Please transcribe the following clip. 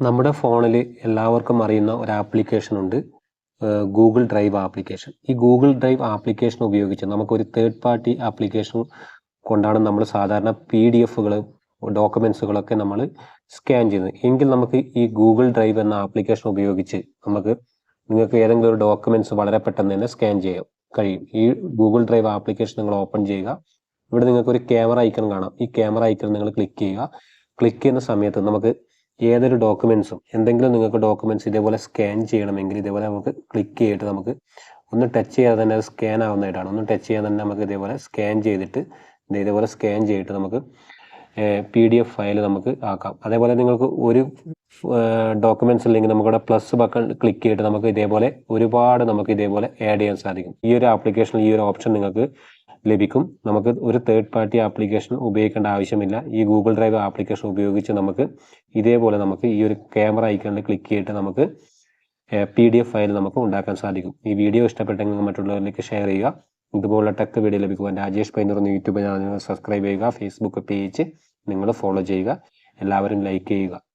നമ്മുടെ ഫോണിൽ എല്ലാവർക്കും അറിയുന്ന ഒരു ആപ്ലിക്കേഷൻ ഉണ്ട് ഗൂഗിൾ ഡ്രൈവ് ആപ്ലിക്കേഷൻ. ഈ ഗൂഗിൾ ഡ്രൈവ് ആപ്ലിക്കേഷൻ ഉപയോഗിച്ച് നമുക്കൊരു തേർഡ് പാർട്ടി ആപ്ലിക്കേഷൻ കൊണ്ടാണ് നമ്മൾ സാധാരണ പി ഡി എഫുകൾ ഡോക്യുമെൻസുകളൊക്കെ നമ്മൾ സ്കാൻ ചെയ്യുന്നത്. എങ്കിൽ നമുക്ക് ഈ ഗൂഗിൾ ഡ്രൈവ് എന്ന ആപ്ലിക്കേഷൻ ഉപയോഗിച്ച് നമുക്ക് നിങ്ങൾക്ക് ഏതെങ്കിലും ഒരു ഡോക്യുമെൻസ് വളരെ പെട്ടെന്ന് തന്നെ സ്കാൻ ചെയ്യാം. കഴിയും. ഈ ഗൂഗിൾ ഡ്രൈവ് ആപ്ലിക്കേഷൻ നിങ്ങൾ ഓപ്പൺ ചെയ്യുക. ഇവിടെ നിങ്ങൾക്ക് ഒരു ക്യാമറ ഐക്കൺ കാണാം. ഈ ക്യാമറ ഐക്കൺ നിങ്ങൾ ക്ലിക്ക് ചെയ്യുക. ക്ലിക്ക് ചെയ്യുന്ന സമയത്ത് നമുക്ക് ഏതൊരു ഡോക്യുമെൻസും എന്തെങ്കിലും നിങ്ങൾക്ക് ഡോക്യുമെൻസ് ഇതേപോലെ സ്കാൻ ചെയ്യണമെങ്കിൽ ഇതേപോലെ നമുക്ക് ക്ലിക്ക് ചെയ്തിട്ട് നമുക്ക് ഒന്ന് ടച്ച് ചെയ്യാതെ തന്നെ അത് സ്കാൻ ആവുന്നതായിട്ടാണ്. ഒന്ന് ടച്ച് ചെയ്യാതെ തന്നെ നമുക്ക് ഇതേപോലെ സ്കാൻ ചെയ്തിട്ട് ഇതേപോലെ സ്കാൻ ചെയ്തിട്ട് നമുക്ക് പി ഡി എഫ് ഫയൽ നമുക്ക് ആക്കാം. അതേപോലെ നിങ്ങൾക്ക് ഒരു ഡോക്യുമെന്റ്സ് ഇല്ലെങ്കിൽ നമുക്കിവിടെ പ്ലസ് ബക്കൺ ക്ലിക്ക് ചെയ്തിട്ട് നമുക്ക് ഇതേപോലെ ഒരുപാട് നമുക്ക് ഇതേപോലെ ആഡ് ചെയ്യാൻ സാധിക്കും. ഈ ഒരു ആപ്ലിക്കേഷനിൽ ഈ ഒരു ഓപ്ഷൻ നിങ്ങൾക്ക് ലഭിക്കും. നമുക്ക് ഒരു തേർഡ് പാർട്ടി ആപ്ലിക്കേഷൻ ഉപയോഗിക്കേണ്ട ആവശ്യമില്ല. ഈ ഗൂഗിൾ ഡ്രൈവ് ആപ്ലിക്കേഷൻ ഉപയോഗിച്ച് നമുക്ക് ഇതേപോലെ നമുക്ക് ഈ ഒരു ക്യാമറ ഐക്കണിൽ ക്ലിക്ക് ചെയ്തിട്ട് നമുക്ക് പി ഡി എഫ് ഫയൽ നമുക്ക് ഉണ്ടാക്കാൻ സാധിക്കും. ഈ വീഡിയോ ഇഷ്ടപ്പെട്ടെങ്കിൽ മറ്റുള്ളവരിലേക്ക് ഷെയർ ചെയ്യുക. ഇതുപോലുള്ള ടെക് വീഡിയോ ലഭിക്കുവാൻ Rajesh Painoor YouTube channel subscribe ചെയ്യുക. ഫേസ്ബുക്ക് പേജ് നിങ്ങൾ ഫോളോ ചെയ്യുക. എല്ലാവരും ലൈക്ക് ചെയ്യുക.